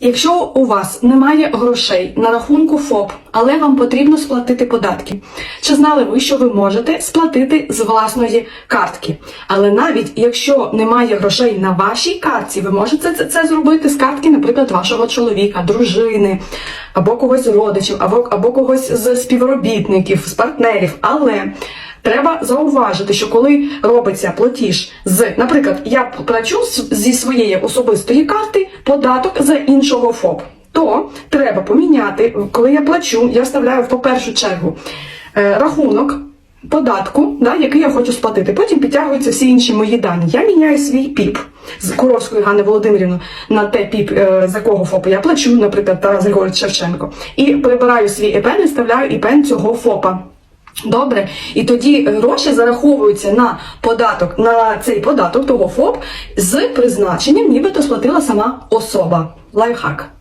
Якщо у вас немає грошей на рахунку ФОП, але вам потрібно сплатити податки, чи знали ви, що ви можете сплатити з власної картки? Але навіть якщо немає грошей на вашій картці, ви можете це, це зробити з картки, наприклад, вашого чоловіка, дружини, або когось з родичів, або, або когось з співробітників, з партнерів. Але Треба зауважити, що коли робиться платіж з, наприклад, я плачу зі своєї особистої карти податок за іншого ФОП, то треба поміняти, коли я плачу, я вставляю по першу чергу е, рахунок податку, да, який я хочу сплатити. Потім підтягуються всі інші мої дані. Я міняю свій ПІП з Куровської Ганни Володимирівни на те ПІП, е, з якого ФОПу я плачу, наприклад, Тарас Григорович Шевченко, і прибираю свій ІПН і вставляю ІПН цього ФОПа. Добре, і тоді гроші зараховуються на податок на цей податок того ФОП з призначенням, нібито сплатила сама особа. Лайфхак.